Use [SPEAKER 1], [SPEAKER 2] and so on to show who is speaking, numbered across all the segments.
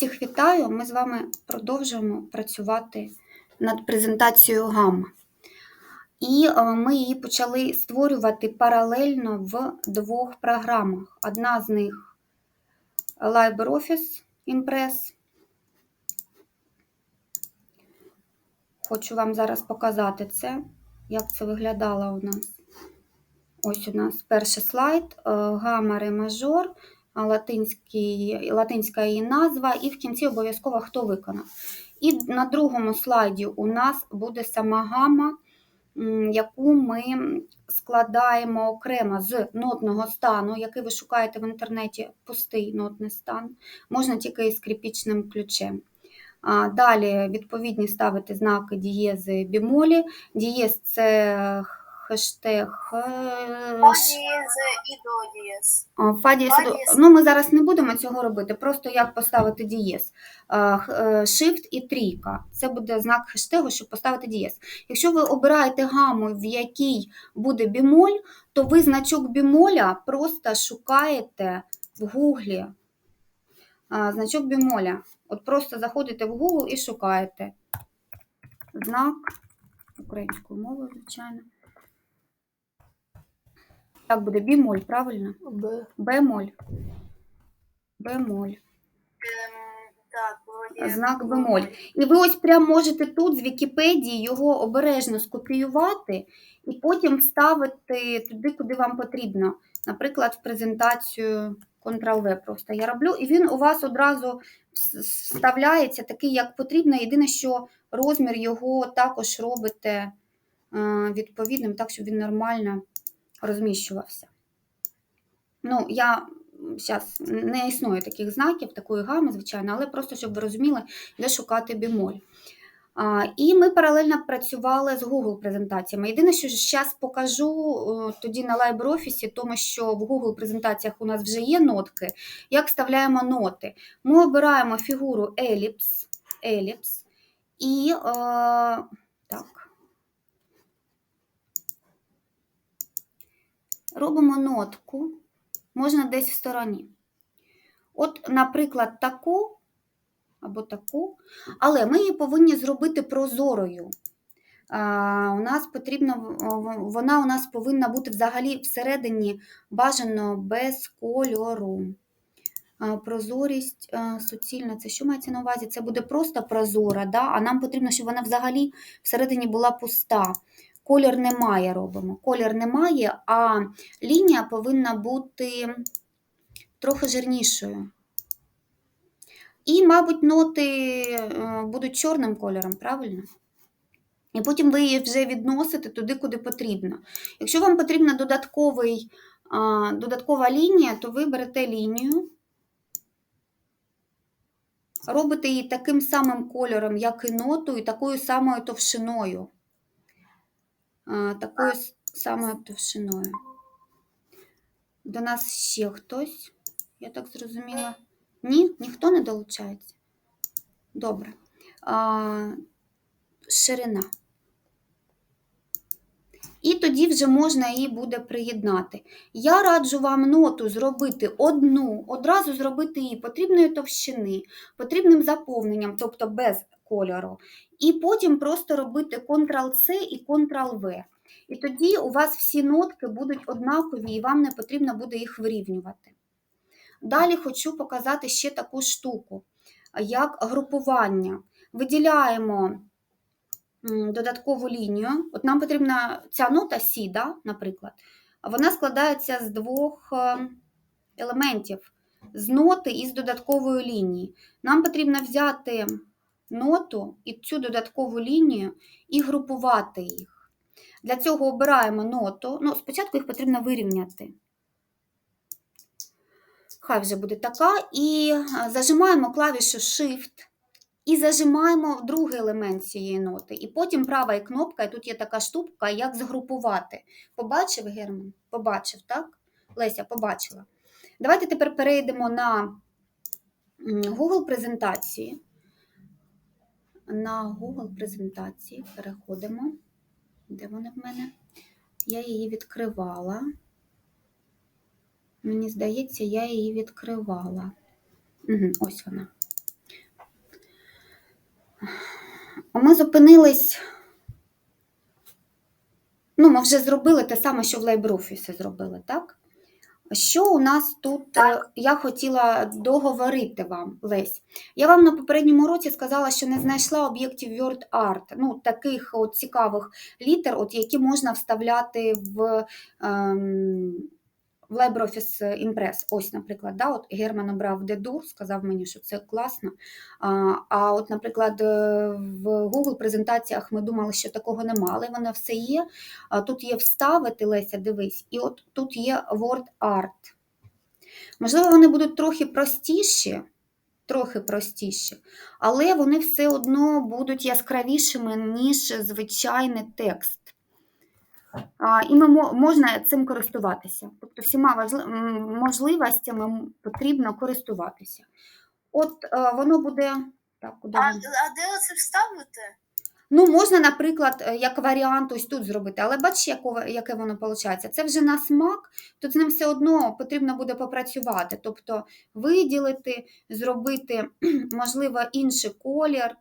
[SPEAKER 1] всіх вітаю! Ми з вами продовжуємо працювати над презентацією гамма. І е, ми її почали створювати паралельно в двох програмах. Одна з них LibreOffice Impress. Хочу вам зараз показати це, як це виглядало у нас. Ось у нас перший слайд, е, гамма ре мажор, латинський, латинська її назва, і в кінці обов'язково хто виконав. І на другому слайді у нас буде сама гама, яку ми складаємо окремо з нотного стану, який ви шукаєте в інтернеті, пустий нотний стан, можна тільки із кріпічним ключем. Далі відповідні ставити знаки дієзи бімолі. Дієз це хештег. е,
[SPEAKER 2] і до дієз.
[SPEAKER 1] а, Фа дієз.
[SPEAKER 2] Фа
[SPEAKER 1] і до-
[SPEAKER 2] дієз.
[SPEAKER 1] Ну, ми зараз не будемо цього робити, просто як поставити х- е, Shift і трійка. Це буде знак хештегу, щоб поставити дієз. Якщо ви обираєте гаму, в якій буде бімоль, то ви значок бімоля просто шукаєте в гуглі. Значок бімоля. От просто заходите в Google і шукаєте знак українською мовою, звичайно. Так буде бімоль, правильно?
[SPEAKER 2] Б.
[SPEAKER 1] Бемоль. Бемоль.
[SPEAKER 2] Ем, так, вроді.
[SPEAKER 1] Знак бемоль. І ви ось прямо можете тут з Вікіпедії його обережно скопіювати і потім вставити туди, куди вам потрібно. Наприклад, в презентацію Ctrl-V просто я роблю, і він у вас одразу вставляється такий, як потрібно. Єдине, що розмір його також робите е, відповідним, так, щоб він нормально розміщувався. Ну, я зараз не існує таких знаків, такої гами, звичайно, але просто щоб ви розуміли, де шукати бімоль. А, і ми паралельно працювали з Google презентаціями. Єдине, що зараз покажу тоді на LibreOffice, тому що в Google презентаціях у нас вже є нотки, як вставляємо ноти. Ми обираємо фігуру еліпс, еліпс і е, так. Робимо нотку, можна десь в стороні. От, наприклад, таку або таку, але ми її повинні зробити прозорою. А, у нас потрібно, вона у нас повинна бути взагалі всередині бажано без кольору. А, Прозорість а, суцільна, це що мається на увазі? Це буде просто прозора, да? а нам потрібно, щоб вона взагалі всередині була пуста. Колір немає робимо. Колір немає, а лінія повинна бути трохи жирнішою. І, мабуть, ноти е, будуть чорним кольором, правильно? І потім ви її вже відносите туди, куди потрібно. Якщо вам потрібна додатковий, додаткова лінія, то ви берете лінію, робите її таким самим кольором, як і ноту, і такою самою товщиною. Такою самою товщиною. До нас ще хтось, я так зрозуміла. Ні, ніхто не долучається. Добре. А, ширина. І тоді вже можна її буде приєднати. Я раджу вам ноту зробити одну, одразу зробити її потрібної товщини, потрібним заповненням, тобто без кольору. І потім просто робити Ctrl-C і Ctrl-V. І тоді у вас всі нотки будуть однакові, і вам не потрібно буде їх вирівнювати. Далі хочу показати ще таку штуку, як групування. Виділяємо додаткову лінію. От нам потрібна ця нота Сі, да, наприклад, вона складається з двох е, елементів, з ноти і з додаткової лінії. Нам потрібно взяти ноту і цю додаткову лінію і групувати їх. Для цього обираємо ноту. Ну, спочатку їх потрібно вирівняти. Хай вже буде така. І е, зажимаємо клавішу Shift і зажимаємо другий елемент цієї ноти. І потім права кнопка, і тут є така штука, як згрупувати. Побачив Герман? Побачив, так? Леся, побачила. Давайте тепер перейдемо на Google презентації. На Google презентації переходимо. Де вони в мене? Я її відкривала. Мені здається, я її відкривала. Ось вона. Ми зупинились. Ну, ми вже зробили те саме, що в LibreOffice зробили, так? Що у нас тут так. я хотіла договорити вам, Лесь? Я вам на попередньому році сказала, що не знайшла об'єктів WordArt, ну, таких от цікавих літер, от, які можна вставляти в, ем, в LibreOffice Impress. Ось, наприклад, да, от Герман обрав Деdur, сказав мені, що це класно. А, а от, наприклад, е, в Google презентаціях ми думали, що такого нема, але воно все є. Тут є вставити, Леся, дивись, і от тут є word art. Можливо, вони будуть трохи простіші, трохи простіші, але вони все одно будуть яскравішими, ніж звичайний текст. І ми, можна цим користуватися. Тобто всіма можливостями потрібно користуватися. От е, воно буде. Так, куди
[SPEAKER 2] А,
[SPEAKER 1] воно?
[SPEAKER 2] а де оце вставити?
[SPEAKER 1] Ну, можна, наприклад, е, як варіант ось тут зробити, але бачиш, яко- яке воно виходить? Це вже на смак, тут з ним все одно потрібно буде попрацювати. Тобто виділити, зробити, можливо, інший колір,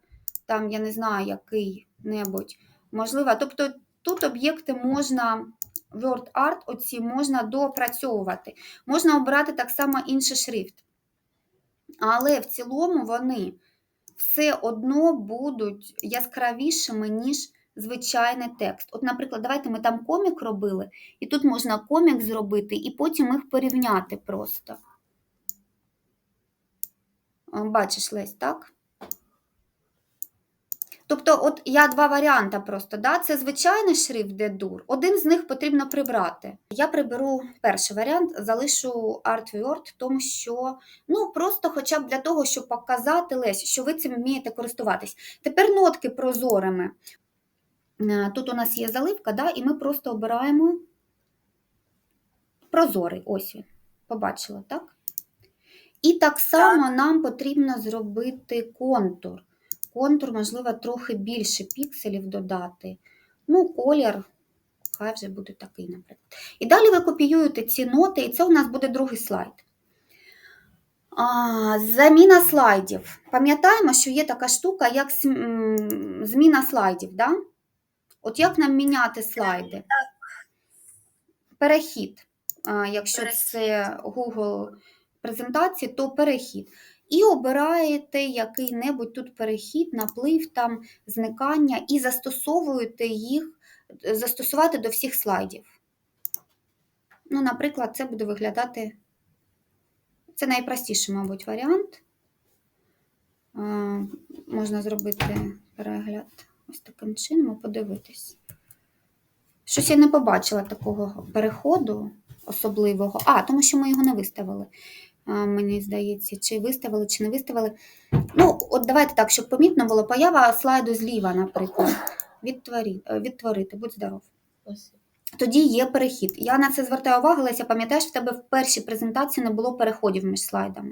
[SPEAKER 1] там, я не знаю, який-небудь. Можливо, тобто тут об'єкти можна, word art оці можна доопрацьовувати. Можна обрати так само інший шрифт. Але в цілому вони все одно будуть яскравішими, ніж звичайний текст. От, наприклад, давайте ми там комік робили, і тут можна комік зробити, і потім їх порівняти просто. Бачиш, Лесь, так? Тобто, от я два варіанти просто. Да? Це звичайний шрифт, де дур. Один з них потрібно прибрати. Я приберу перший варіант, залишу ArtWord, тому що ну просто хоча б для того, щоб показати Лесь, що ви цим вмієте користуватись. Тепер нотки прозорими. Е, Тут у нас є заливка, да? і ми просто обираємо прозорий. Ось він. Побачила, так? І так само нам потрібно зробити контур. Контур, можливо, трохи більше пікселів додати. Ну, колір, хай вже буде такий, наприклад. І далі ви копіюєте ці ноти, і це у нас буде другий слайд. А, заміна слайдів. Пам'ятаємо, що є така штука, як зміна слайдів. Да? От як нам міняти слайди? Перехід. А, Якщо це Google презентації, то перехід. І обираєте який-небудь тут перехід, наплив, там, зникання, і застосовуєте їх, застосувати до всіх слайдів. Ну, наприклад, це буде виглядати. Це найпростіший, мабуть, варіант. Можна зробити перегляд ось таким чином подивитись. Щось я не побачила такого переходу особливого. А, тому що ми його не виставили. Мені здається, чи виставили, чи не виставили. Ну, от давайте так, щоб помітно було поява слайду зліва, наприклад. Відтворі, е, відтворити, будь здоров. Тоді є перехід. Я на це звертаю увагу, Леся, пам'ятаєш, в тебе в першій презентації не було переходів між слайдами.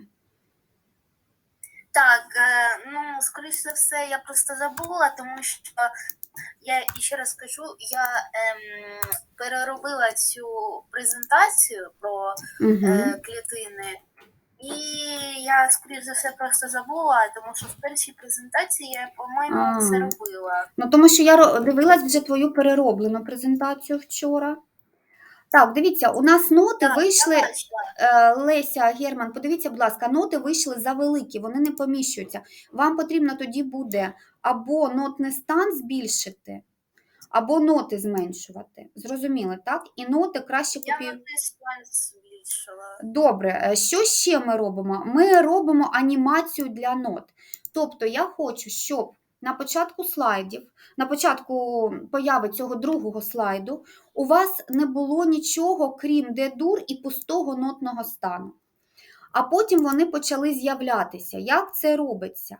[SPEAKER 2] Так, е, ну, скоріш за все, я просто забула, тому що я ще раз скажу, я ем, переробила цю презентацію про
[SPEAKER 1] Угу.
[SPEAKER 2] е, клітини. І я, скоріш за все, просто забула, тому що в першій презентації я, по-моєму, це робила.
[SPEAKER 1] Ну, тому що я дивилась вже твою перероблену презентацію вчора. Так, дивіться, у нас ноти
[SPEAKER 2] Так,
[SPEAKER 1] вийшли.
[SPEAKER 2] я.
[SPEAKER 1] Е, Леся, Герман, подивіться, будь ласка, ноти вийшли завеликі, вони не поміщуються. Вам потрібно тоді буде або нотний стан збільшити, або ноти зменшувати. Зрозуміли, так? І ноти краще
[SPEAKER 2] Я
[SPEAKER 1] копіювати.
[SPEAKER 2] на десь збільшила.
[SPEAKER 1] Добре, е, що ще ми робимо? Ми робимо анімацію для нот. Тобто я хочу, щоб на початку слайдів, на початку появи цього другого слайду, у вас не було нічого, крім дедур і пустого нотного стану. А потім вони почали з'являтися. Як це робиться?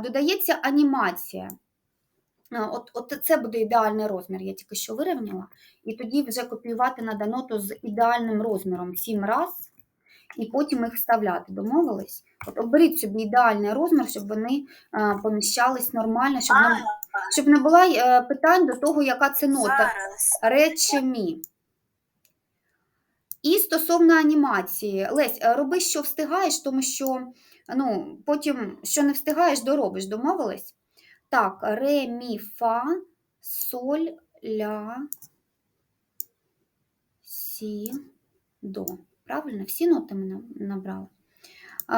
[SPEAKER 1] Додається анімація. От, от це буде ідеальний розмір, я тільки що вирівняла. І тоді вже копіювати надо ноту з ідеальним розміром 7 раз, і потім їх вставляти. Домовились? От оберіть собі ідеальний розмір, щоб вони поміщались нормально, щоб не, щоб не було е, питань до того, яка це нота. Речі мі. І стосовно анімації, Лесь, е, роби, що встигаєш, тому що ну, потім, що не встигаєш, доробиш, домовились? Так, ре, мі, фа, соль, ля, сі, до. Правильно? Всі ноти ми набрали.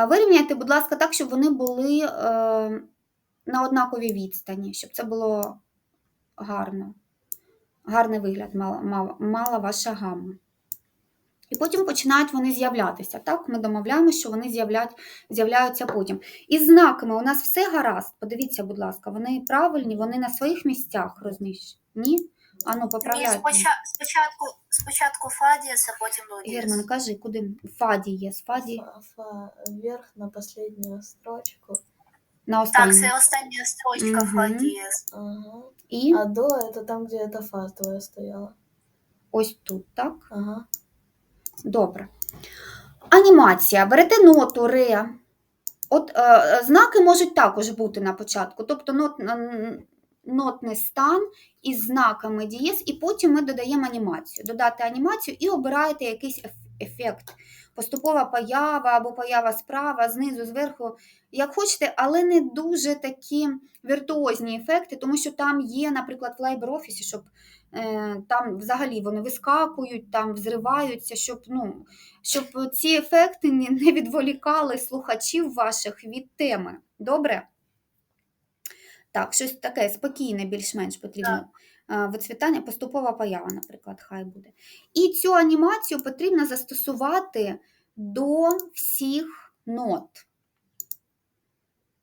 [SPEAKER 1] Вирівняйте, будь ласка, так, щоб вони були е, на однаковій відстані, щоб це було гарно. Гарний вигляд мала, мала, ваша гамма. І потім починають вони з'являтися. Так, ми домовляємося, що вони з'являються потім. Із знаками у нас все гаразд. Подивіться, будь ласка, вони правильні, вони на своїх місцях розміщені. Ні? Ану,
[SPEAKER 2] Ні,
[SPEAKER 1] поправляйте.
[SPEAKER 2] спочатку, спочатку, спочатку фа а потім до дієс.
[SPEAKER 1] Герман, кажи, куди? Фаді є, фаді
[SPEAKER 3] Фа, вверх на последнюю строчку.
[SPEAKER 1] на
[SPEAKER 2] Так, це остання строчка фа
[SPEAKER 1] Мгм.
[SPEAKER 2] дієс.
[SPEAKER 3] Ага.
[SPEAKER 1] І
[SPEAKER 3] А до это там, где эта фа твоя стояла.
[SPEAKER 1] ось тут, так?
[SPEAKER 3] Ага.
[SPEAKER 1] Добре. Анімація. Берете ноту ре. От е, е, знаки можуть також бути на початку. Тобто нот, нотний стан із знаками дієс, і потім ми додаємо анімацію. Додати анімацію і обираєте якийсь ефект. Поступова поява або поява справа, знизу, зверху, як хочете, але не дуже такі віртуозні ефекти, тому що там є, наприклад, в LibreOffice, щоб е, там взагалі вони вискакують, там взриваються, щоб, ну, щоб ці ефекти не, не відволікали слухачів ваших від теми. Добре? Так, щось таке спокійне, більш-менш потрібно. Е, Вицвітання, поступова поява, наприклад, хай буде. І цю анімацію потрібно застосувати до всіх нот.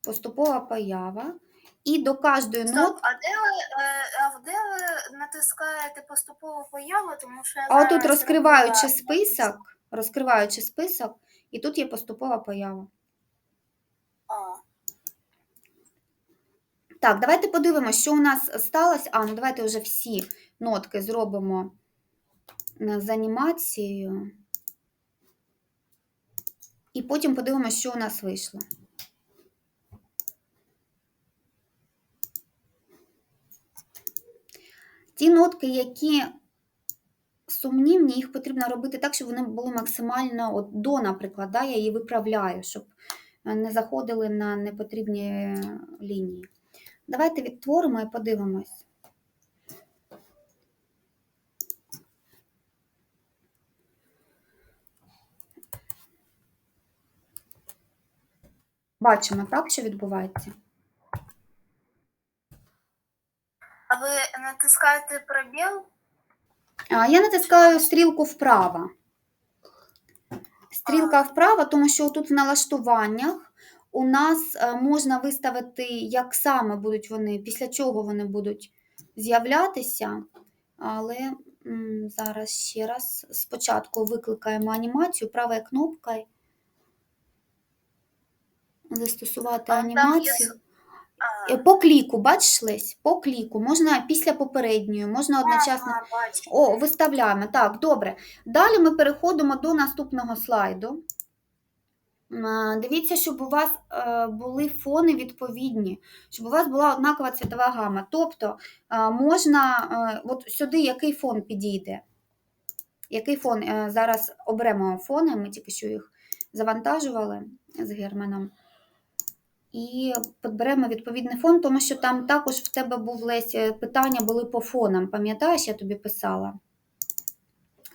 [SPEAKER 1] Поступова поява. І до кожної
[SPEAKER 2] Стоп,
[SPEAKER 1] нот.
[SPEAKER 2] а де ви, е, а де ви натискаєте поступову появу, тому що я
[SPEAKER 1] А
[SPEAKER 2] зараз
[SPEAKER 1] розкриваючи
[SPEAKER 2] робила-
[SPEAKER 1] список, розкриваючи список, і тут є поступова поява.
[SPEAKER 2] А,
[SPEAKER 1] Так, давайте подивимося, що у нас сталося. А, ну давайте вже всі нотки зробимо з анімацією. І потім подивимося, що у нас вийшло. Ті нотки, які сумнівні, їх потрібно робити так, щоб вони були максимально от до, наприклад, да, я її виправляю, щоб е, не заходили на непотрібні лінії. Давайте відтворимо і подивимось. Бачимо, так, що відбувається?
[SPEAKER 2] а ви натискаєте пробіл?
[SPEAKER 1] А, Я натискаю стрілку вправо. Стрілка вправо, тому що тут в налаштуваннях у нас е, можна виставити, як саме будуть вони, після чого вони будуть з'являтися. Але зараз ще раз спочатку викликаємо анімацію правою кнопкою. Застосувати анімацію. Е, По кліку, бачиш, Лесь? По кліку. Можна після попередньої, можна одночасно.
[SPEAKER 2] ага, бачу.
[SPEAKER 1] О, виставляємо. Так, добре. Далі ми переходимо до наступного слайду. Дивіться, щоб у вас е, були фони відповідні, щоб у вас була однакова цвітова гама. Тобто е, можна, е, от сюди який фон підійде? Який фон? Е, Зараз оберемо фони, ми тільки що їх завантажували з Германом. І підберемо відповідний фон, тому що там також в тебе був Лесь, е, питання були по фонам. Пам'ятаєш, я тобі писала?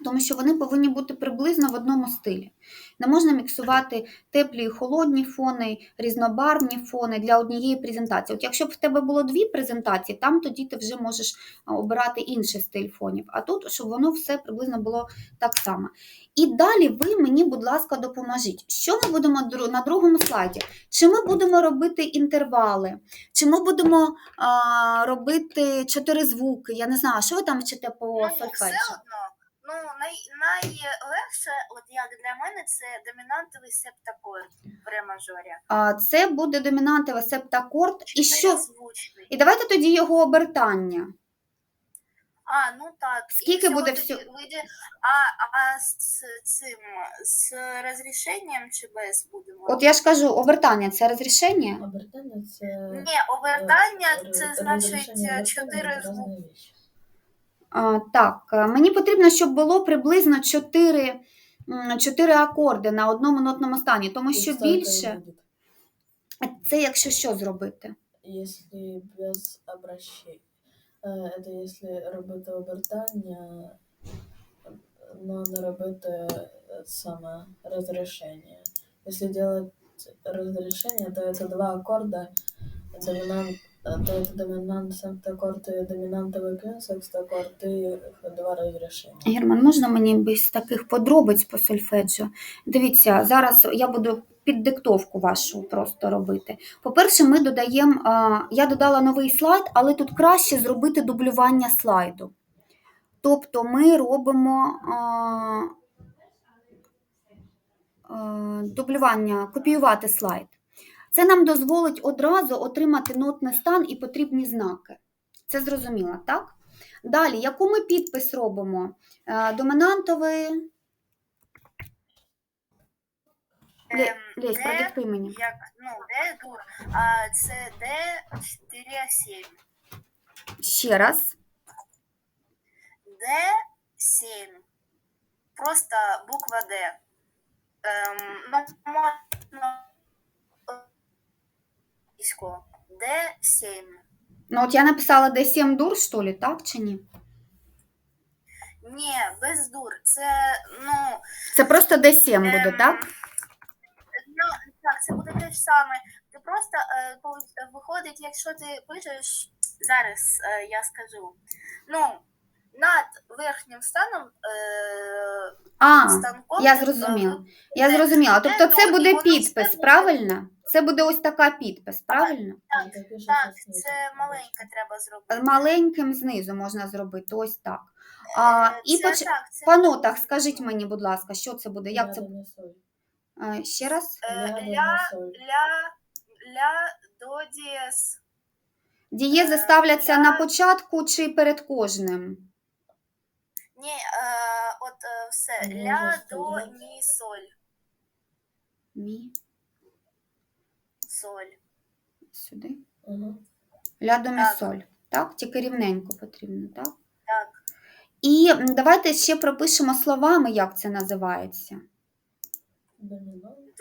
[SPEAKER 1] Тому що вони повинні бути приблизно в одному стилі. Не можна міксувати теплі і холодні фони, різнобарвні фони для однієї презентації. От якщо б в тебе було дві презентації, там тоді ти вже можеш обирати інший стиль фонів. А тут, щоб воно все приблизно було так само. І далі ви мені, будь ласка, допоможіть. Що ми будемо на другому слайді? Чи ми будемо робити інтервали? Чи ми будемо а, робити чотири звуки? Я не знаю, що ви там вчите по
[SPEAKER 2] Ну, все одно. Ну, най, найлегше, от як для мене, це домінантовий септакорд в ре мажорі.
[SPEAKER 1] А, Це буде домінантовий септакорд. І що?
[SPEAKER 2] Чотиризвучний.
[SPEAKER 1] І давайте тоді його обертання.
[SPEAKER 2] А, ну так.
[SPEAKER 1] Скільки буде всього?
[SPEAKER 2] Вийде, а, а з цим, з розрішенням чи без будемо?
[SPEAKER 1] От я ж кажу, обертання це розрішення.
[SPEAKER 3] Обертання це
[SPEAKER 2] Ні, обертання
[SPEAKER 3] е,
[SPEAKER 2] це
[SPEAKER 3] е,
[SPEAKER 2] значить е,
[SPEAKER 3] обертання
[SPEAKER 2] чотири звуки.
[SPEAKER 3] різні вещи.
[SPEAKER 1] А, так, е, мені потрібно, щоб було приблизно 4, 4 акорди на одному нотному стані, тому
[SPEAKER 3] І
[SPEAKER 1] що
[SPEAKER 3] стільки і
[SPEAKER 1] більше
[SPEAKER 3] буде.
[SPEAKER 1] це якщо що зробити.
[SPEAKER 3] если без обращения. Э, Это если робити обертання, но не робити е, саме розрішення. Если делать разрешение, то это два аккорда, доминант, то это доминант септаккорд и доминантовый клин секстаккорд и два разрешения.
[SPEAKER 1] Герман, можна мені без таких подробиць по сольфеджіо? Дивіться, зараз я буду під диктовку вашу просто робити. По-перше, ми додаємо, я додала новий слайд, але тут краще зробити дублювання слайду. Тобто ми робимо дублювання, копіювати слайд. Це нам дозволить одразу отримати нотний стан і потрібні знаки. Це зрозуміло, так? Далі, яку ми підпис робимо? Е, Доминантовий.
[SPEAKER 2] Ем,
[SPEAKER 1] Лесь, продиктуй мені.
[SPEAKER 2] як, ну, де дур, а це Д4А7.
[SPEAKER 1] Ще раз.
[SPEAKER 2] Д7. Просто буква Д. Ем, ну, можна англійською. Д7.
[SPEAKER 1] Ну, от я написала D7 дур, що ли, так чи ні?
[SPEAKER 2] Ні, без дур. Це, ну,
[SPEAKER 1] Це просто D7 буде,
[SPEAKER 2] Ем,
[SPEAKER 1] так?
[SPEAKER 2] Ну, так, це буде те ж саме. Ти просто е, виходить, якщо ти пишеш зараз, е, я скажу. Ну, над верхнім станом е,
[SPEAKER 1] А,
[SPEAKER 2] станком.
[SPEAKER 1] я
[SPEAKER 2] е,
[SPEAKER 1] зрозуміла. Я зрозуміла. Тобто це буде
[SPEAKER 2] воно
[SPEAKER 1] підпис,
[SPEAKER 2] все
[SPEAKER 1] правильно? Це буде ось така підпис, правильно?
[SPEAKER 2] Так, Так, це маленьке треба зробити.
[SPEAKER 1] Маленьким знизу можна зробити, ось так. А,
[SPEAKER 2] Е,
[SPEAKER 1] і
[SPEAKER 2] це
[SPEAKER 1] поч...
[SPEAKER 2] так, це
[SPEAKER 1] по нотах скажіть мені, будь ласка, що це буде? Як це
[SPEAKER 3] Ля, ми, соль.
[SPEAKER 1] Е, ще раз?
[SPEAKER 2] е,
[SPEAKER 3] Ля,
[SPEAKER 2] ля, ля, до дієс.
[SPEAKER 1] Дієзи
[SPEAKER 2] Е,
[SPEAKER 1] ставляться на початку чи перед кожним?
[SPEAKER 2] Ні, е, от е, все.
[SPEAKER 3] Ну,
[SPEAKER 2] Ля, до,
[SPEAKER 3] сказати.
[SPEAKER 2] мі, соль.
[SPEAKER 1] Мі,
[SPEAKER 2] Соль.
[SPEAKER 1] сюди.
[SPEAKER 3] Ага.
[SPEAKER 1] Ля до
[SPEAKER 2] Так.
[SPEAKER 1] соль. Так, тільки рівненько потрібно, так?
[SPEAKER 2] Так.
[SPEAKER 1] І м, давайте ще пропишемо словами, як це називається.
[SPEAKER 3] Доминант.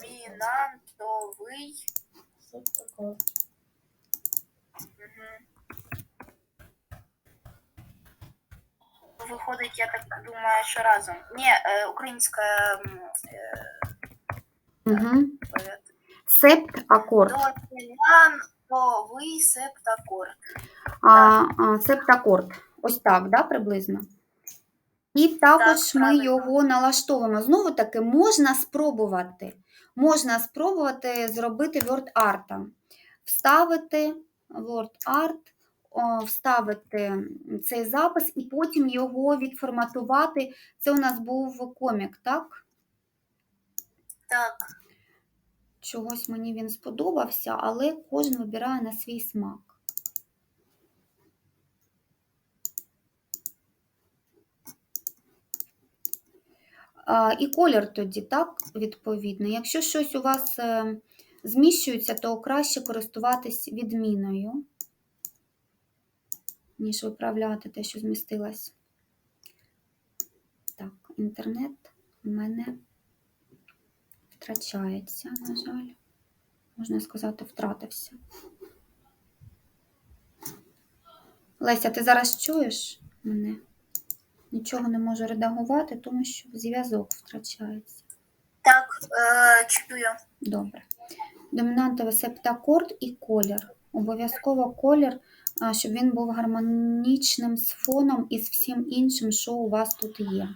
[SPEAKER 2] Домінантовий.
[SPEAKER 3] Септаккорд.
[SPEAKER 2] Мгм. Виходить, я так думаю, що разом. Ні, е, українська е,
[SPEAKER 1] Угу. Септ акорд.
[SPEAKER 2] Домінантовий септакорд.
[SPEAKER 1] А, а, септакорд. Ось так, да, приблизно. І також
[SPEAKER 2] Так,
[SPEAKER 1] ми
[SPEAKER 2] правильно.
[SPEAKER 1] його налаштовуємо. Знову таки, можна спробувати. Можна спробувати зробити word art. Вставити word art, вставити цей запис і потім його відформатувати. Це у нас був комік, так?
[SPEAKER 2] Так,
[SPEAKER 1] Чогось мені він сподобався, але кожен вибирає на свій смак. І колір тоді, так, відповідно. Якщо щось у вас е, зміщується, то краще користуватись відміною, ніж виправляти те, що змістилось. Так, інтернет у мене втрачається, на жаль. Можна сказати, втратився. Леся, ти зараз чуєш мене? Нічого не можу редагувати, тому що зв'язок втрачається.
[SPEAKER 2] так, е, чую.
[SPEAKER 1] Добре. Домінантовий септакорд і колір. Обов'язково колір, щоб він був гармонічним з фоном і з всім іншим, що у вас тут є.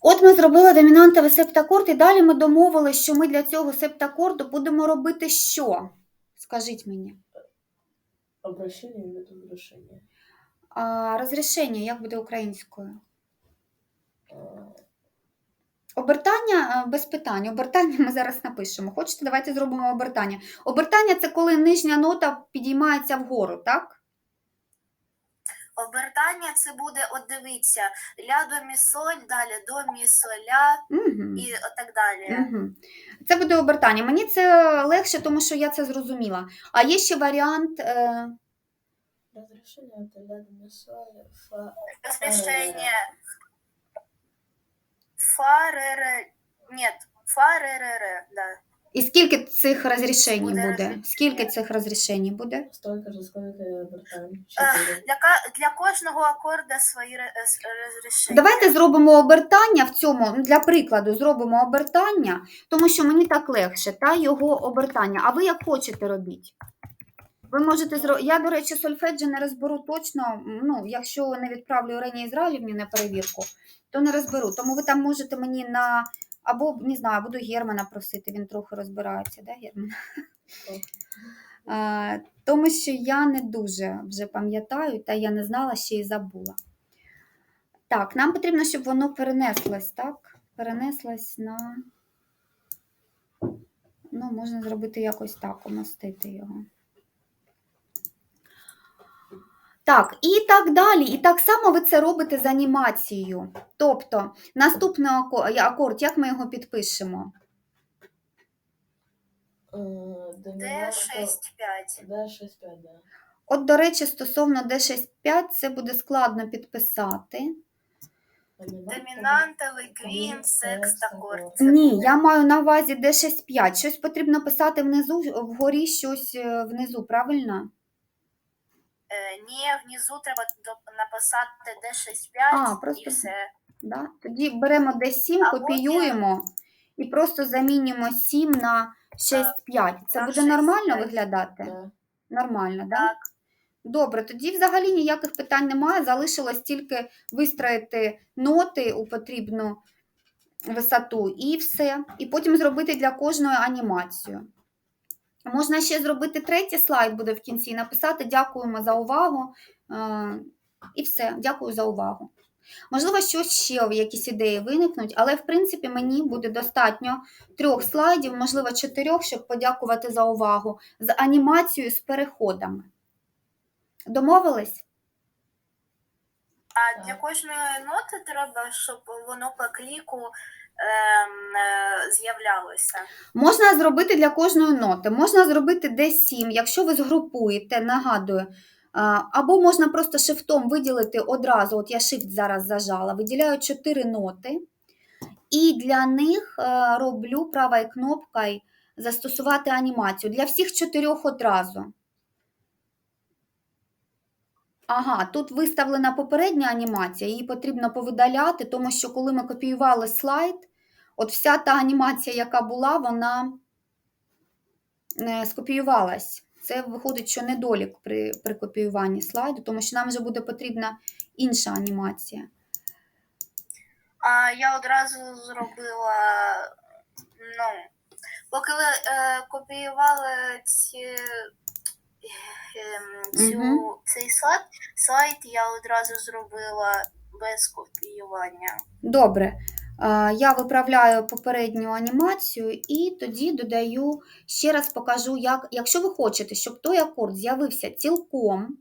[SPEAKER 1] От ми зробили домінантовий септакорд, і далі ми домовилися, що ми для цього септакорду будемо робити що? Скажіть мені.
[SPEAKER 3] Обращення
[SPEAKER 1] і розрішення, як буде українською?
[SPEAKER 3] А,
[SPEAKER 1] Обертання е, без питань. Обертання ми зараз напишемо. Хочете, давайте зробимо обертання. Обертання це коли нижня нота підіймається вгору, так?
[SPEAKER 2] Обертання це буде, от дивіться, ля до мі соль, далі до мі соля
[SPEAKER 1] Угу.
[SPEAKER 2] і отак далі.
[SPEAKER 1] Угу. Це буде обертання. Мені це легше, тому що я це зрозуміла. А є ще варіант. Е...
[SPEAKER 3] Это ля, до, ми, соль, фа.
[SPEAKER 2] Разрешение. Фа, ре, ре. Нет, фа, ре, ре, ре, да.
[SPEAKER 1] І скільки цих розрішень
[SPEAKER 2] Буде
[SPEAKER 1] буде? Скільки цих розрішень буде?
[SPEAKER 3] Столько же, сколько обертаем.
[SPEAKER 2] Для, ка- для кожного акорда свої ре- е, с- розрішення.
[SPEAKER 1] Давайте зробимо обертання в цьому, ну, для прикладу, зробимо обертання, тому що мені так легше, та його обертання. А ви як хочете робіть? Ви можете зро... Я, до речі, сольфеджі не розберу точно. Ну, якщо не відправлю Ірені Ізраїлівні на перевірку, то не розберу. Тому ви там можете мені на або не знаю, буду Германа просити, він трохи розбирається, да, Герман? Тому що я не дуже вже пам'ятаю, та я не знала, ще й забула. Так, нам потрібно, щоб воно перенеслось, так? Перенеслось на. Ну, можна зробити якось так, умостити його. Так, і так далі. І так само ви це робите з анімацією. Тобто, наступний акорд, як ми його підпишемо?
[SPEAKER 3] Э,
[SPEAKER 2] Д6,
[SPEAKER 3] Доминанту.
[SPEAKER 2] 5.
[SPEAKER 3] D6-5, да.
[SPEAKER 1] От, до речі, стосовно D65, це буде складно підписати.
[SPEAKER 2] Домінантовий, квін, секст, акорд.
[SPEAKER 1] Ні, я маю на увазі D65. Щось потрібно писати внизу, вгорі щось е, внизу, правильно?
[SPEAKER 2] Е, Ні, внизу треба до- написати D65
[SPEAKER 1] А, просто-
[SPEAKER 2] і все.
[SPEAKER 1] Да? Тоді беремо D7,
[SPEAKER 2] А
[SPEAKER 1] копіюємо і просто замінюємо 7 на 6,5. Це
[SPEAKER 2] на
[SPEAKER 1] буде нормально
[SPEAKER 2] 6,5.
[SPEAKER 1] виглядати?
[SPEAKER 3] Да.
[SPEAKER 1] Нормально, так? Да?
[SPEAKER 2] Так.
[SPEAKER 1] Добре, тоді взагалі ніяких питань немає. Залишилось тільки вистроїти ноти у потрібну висоту і все. І потім зробити для кожної анімацію. Можна ще зробити третій слайд, буде в кінці, написати дякуємо за увагу. Е, І все, дякую за увагу. Можливо, щось ще якісь ідеї виникнуть, але в принципі мені буде достатньо трьох слайдів, можливо, чотирьох, щоб подякувати за увагу з анімацією з переходами. Домовились?
[SPEAKER 2] А для кожної ноти треба, щоб воно по кліку з'являлося.
[SPEAKER 1] Можна зробити для кожної ноти, можна зробити D7, якщо ви згрупуєте, нагадую. Або можна просто шифтом виділити одразу, от я shift зараз зажала, виділяю 4 ноти, і для них е, роблю правою кнопкою застосувати анімацію. Для всіх чотирьох одразу. Ага, тут виставлена попередня анімація, її потрібно повидаляти, тому що коли ми копіювали слайд, от вся та анімація, яка була, вона е, скопіювалась. Це виходить, що недолік при, при копіюванні слайду, тому що нам вже буде потрібна інша анімація.
[SPEAKER 2] А я одразу зробила, ну, поки ви е, копіювали ці, цю,
[SPEAKER 1] Мгм.
[SPEAKER 2] цей слайд, слайд, я одразу зробила без копіювання.
[SPEAKER 1] Добре, а, я виправляю попередню анімацію і тоді додаю, ще раз покажу, як, якщо ви хочете, щоб той акорд з'явився цілком,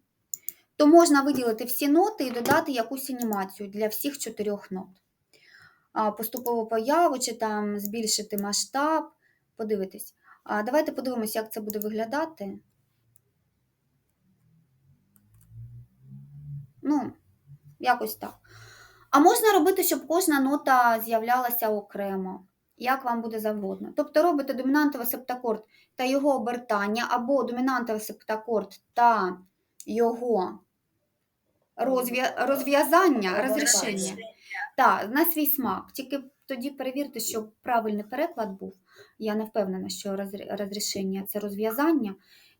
[SPEAKER 1] то можна виділити всі ноти і додати якусь анімацію для всіх чотирьох нот. А, Поступову появу чи там збільшити масштаб, подивитись. А, Давайте подивимося, як це буде виглядати. Ну, якось так. А можна робити, щоб кожна нота з'являлася окремо, як вам буде завгодно. Тобто робите домінантовий септакорд та його обертання, або домінантовий септакорд та його розв'я- розв'язання, розрішення. Так, на свій смак. Тільки тоді перевірте, щоб правильний переклад був. Я не впевнена, що розрішення це розв'язання.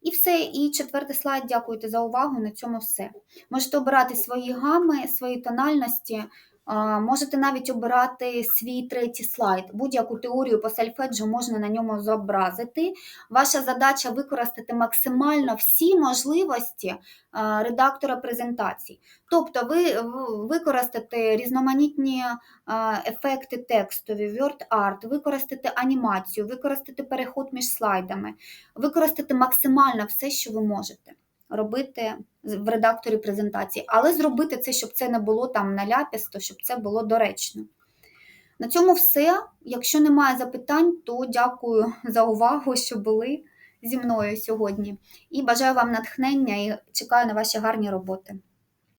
[SPEAKER 1] І все. І четвертий слайд. Дякуйте за увагу. На цьому все. Можете обирати свої гами, свої тональності. Можете навіть обирати свій третій слайд. Будь-яку теорію по сольфеджу можна на ньому зобразити. Ваша задача використати максимально всі можливості редактора презентацій. Тобто ви використати різноманітні ефекти текстові, word art, використати анімацію, використати переход між слайдами, використати максимально все, що ви можете робити в редакторі презентації, але зробити це, щоб це не було там наляпісто, щоб це було доречно. На цьому все. Якщо немає запитань, то дякую за увагу, що були зі мною сьогодні. І бажаю вам натхнення і чекаю на ваші гарні роботи.